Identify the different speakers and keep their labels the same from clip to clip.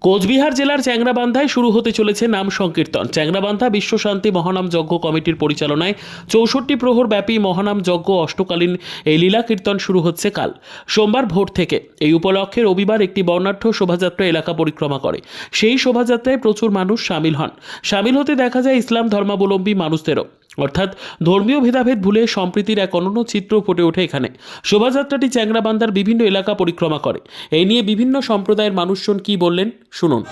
Speaker 1: কোচবিহার জেলার চ্যাংরাবান্ধায় শুরু হতে চলেছে নাম সংকীর্তন। চ্যাংরাবান্ধা বিশ্বশান্তি মহানাম যজ্ঞ কমিটির পরিচালনায় চৌষট্টি প্রহর ব্যাপী মহানাম যজ্ঞ অষ্টকালীন এই লীলা কীর্তন শুরু হচ্ছে কাল। সোমবার ভোর থেকে এই উপলক্ষে রবিবার একটি বর্ণাঢ্য শোভাযাত্রা এলাকা পরিক্রমা করে। সেই শোভাযাত্রায় প্রচুর মানুষ সামিল হন। সামিল হতে দেখা যায় ইসলাম ধর্মাবলম্বী মানুষদেরও। অর্থাৎ ধর্মীয় ভেদাভেদ ভুলে সম্প্রীতির এক অনন্য চিত্র ফুটে ওঠে এখানে। শোভাযাত্রাটি চ্যাংরাবান্ধার বিভিন্ন এলাকা পরিক্রমা করে। এই নিয়ে বিভিন্ন সম্প্রদায়ের মানুষজন কি বললেন? শুনুন।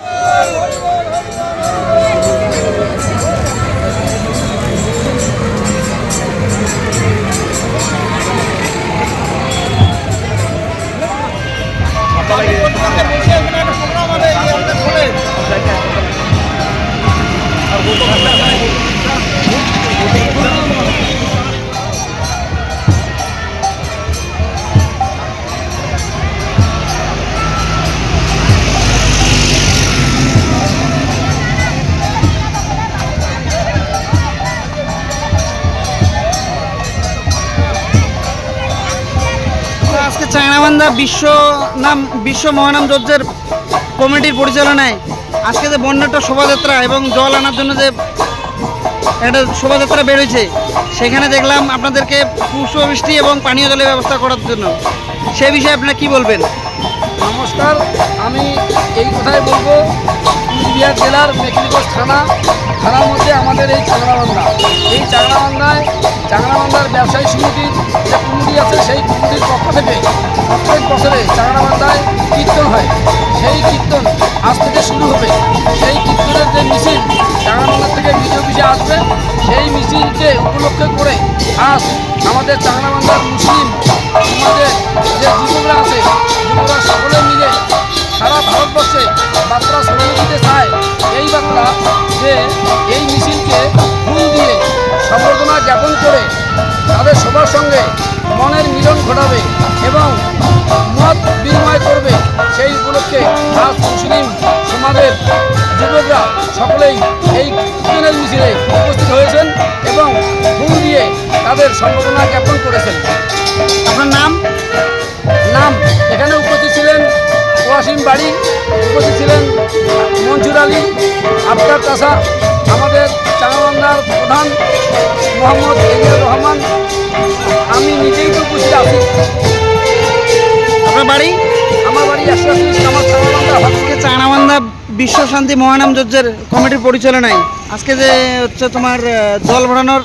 Speaker 2: আজকে বিশ্ব নাম, বিশ্ব মহানাম যজ্ঞের কমিটির পরিচালনায় আজকে যে বন্যাটা শোভাযাত্রা এবং জল আনার জন্য যে একটা শোভাযাত্রা বেরোয়েছে সেখানে দেখলাম আপনাদেরকে পুষ্পবৃষ্টি এবং পানীয় জলের ব্যবস্থা করার জন্য। সে বিষয়ে আপনারা কি বলবেন?
Speaker 3: নমস্কার, আমি এই কথাই বলব, কুচবিহার জেলার মেখলিগঞ্জ থানা, থানার মধ্যে আমাদের এই চাংরাবান্ধা এই চাংরাবান্ধায় চাংরাবান্ধার ব্যবসায়ী সমিতির যে কমিটি আছে, সেই কমিটির পক্ষ থেকে বছরে চাংরাবান্ধায় কীর্তন হয়। সেই কীর্তন আজ থেকে শুরু হবে। সেই কীর্তনের যে মিছিল চাংরাবান্ধা থেকে বিজয় অফিসে আসবে। সেই মিছিলকে উপলক্ষ করে আজ আমাদের চাংরাবান্ধার মুসলিম সমাজের যে যুবকরা আছে, যুবকরা সকলে মিলে সারা ভারতবর্ষে বার্তা ছড়িয়ে দিতে চায়। এই বার্তা যে এই মিছিলকে যুবকরা সকলেই এই কীর্তনের মিছিলে উপস্থিত হয়েছেন এবং ফুল দিয়ে তাদের সম্বর্ধনা জ্ঞাপন করেছেন।
Speaker 2: আপনার নাম?
Speaker 3: নাম। এখানে উপস্থিত ছিলেন ওয়াসিম বাড়ি, উপস্থিত ছিলেন মনসুর আলী আফতার চাষা, আমাদের চাঙাবান্ধার প্রধান মোহাম্মদ এজিয়ার রহমান। আমি নিজেই তো উপস্থিত আছি।
Speaker 2: আপনার বাড়ি?
Speaker 3: আমার বাড়ি একশো
Speaker 2: বিশ্ব শান্তি মহানাম যজ্ঞের কমিটির পরিচালনায় আজকে যে হচ্ছে তোমার জল ভরানোর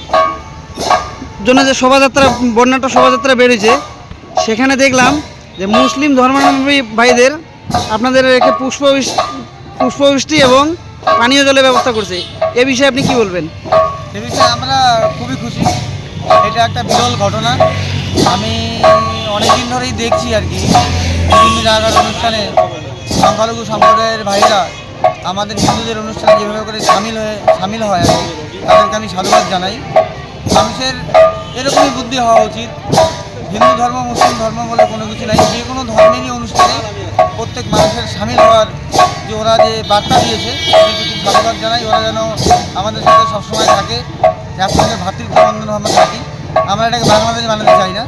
Speaker 2: জন্য যে শোভাযাত্রা বন্যাটা শোভাযাত্রা বেরিয়েছে সেখানে দেখলাম যে মুসলিম ধর্মাবলম্বী ভাইদের আপনাদের রেখে পুষ্প পুষ্পবৃষ্টি এবং পানীয় জলের ব্যবস্থা করছে। এ বিষয়ে আপনি কি বলবেন?
Speaker 4: এ বিষয়ে আমরা খুবই খুশি। এটা একটা বিরল ঘটনা। আমি অনেক দিন ধরেই দেখছি আর কি। বিভিন্ন জায়গার অনুষ্ঠানে সংখ্যালঘু সম্প্রদায়ের ভাইরা আমাদের হিন্দুদের অনুষ্ঠানে যেভাবে করে সামিল হয়ে, সামিল হয় আর তাদেরকে আমি সাধুবাদ জানাই। মানুষের এরকমই বুদ্ধি হওয়া উচিত। হিন্দু ধর্ম, মুসলিম ধর্ম বলে কোনো কিছু নাই। যে কোনো ধর্মেরই অনুষ্ঠানে প্রত্যেক মানুষের সামিল হওয়ার যে ওরা যে বার্তা দিয়েছে ওদেরকে সাধুবাদ জানাই। ওরা যেন আমাদের সাথে সবসময় থাকে। একসঙ্গে ভ্রাতৃত্ব বন্ধন আমরা থাকি। আমরা এটাকে বাংলাদেশ বানাতে চাই না।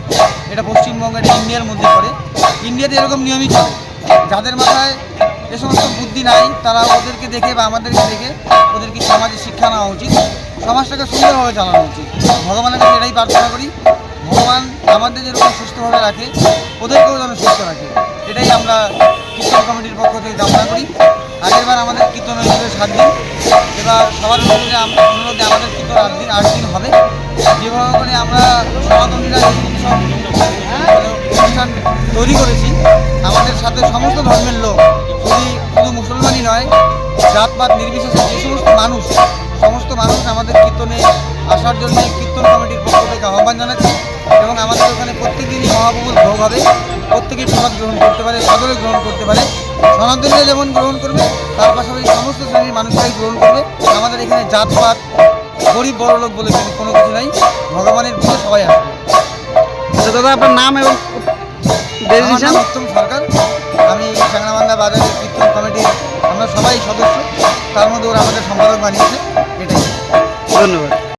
Speaker 4: এটা পশ্চিমবঙ্গ এটা ইন্ডিয়ার মধ্যে পড়ে। ইন্ডিয়াতে এরকম নিয়মই চলে। যাদের মাথায় এ সমস্ত বুদ্ধি নাই, তারা ওদেরকে দেখে বা আমাদেরকে দেখে ওদেরকে সমাজে শিক্ষা নেওয়া উচিত, সমাজটাকে সুন্দরভাবে চালানো উচিত। ভগবানের কাছে এটাই প্রার্থনা করি, ভগবান আমাদের যেরকম সুস্থভাবে রাখে, ওদেরকেও যেন সুস্থ রাখে। এটাই আমরা কীর্তন কমিটির পক্ষ থেকে কামনা করি। আগেরবার আমাদের কীর্তন হয়েছিল সাত দিন, এবার সবার অনুরোধে অনুরোধে আমাদের কীর্তন আট দিন আট দিন হবে। যেভাবে করে আমরা সনাতনীরা এই উৎসব অনুষ্ঠান তৈরি করেছি, আমাদের সাথে সমস্ত ধর্মের লোক জাতপাত নির্বিশেষে যে সমস্ত মানুষ সমস্ত মানুষ আমাদের কীর্তনে আসার জন্য কীর্তন কমিটির পক্ষ থেকে আহ্বান জানাচ্ছি এবং আমাদের ওখানে প্রত্যেক দিনই মহাপ্রভুর ভোগ হবে। প্রত্যেকেই প্রসাদ গ্রহণ করতে পারে সদরে গ্রহণ করতে পারে। সনাতনীরা যেমন গ্রহণ করবে তার পাশাপাশি সমস্ত শ্রেণির মানুষরাই গ্রহণ করবে। আমাদের এখানে জাতপাত গরিব বড় লোক বলে কোনো কিছু নাই। ভগবানের পুজো সবাই আসবে।
Speaker 2: আচ্ছা দাদা আপনার নাম এবং
Speaker 4: উত্তম সরকার। আমি চাংরাবান্ধা বাজারের সবাই সদস্য তার মধ্যে ওরা আমাদের সম্পাদক বানিয়েছে এটাই।
Speaker 2: ধন্যবাদ।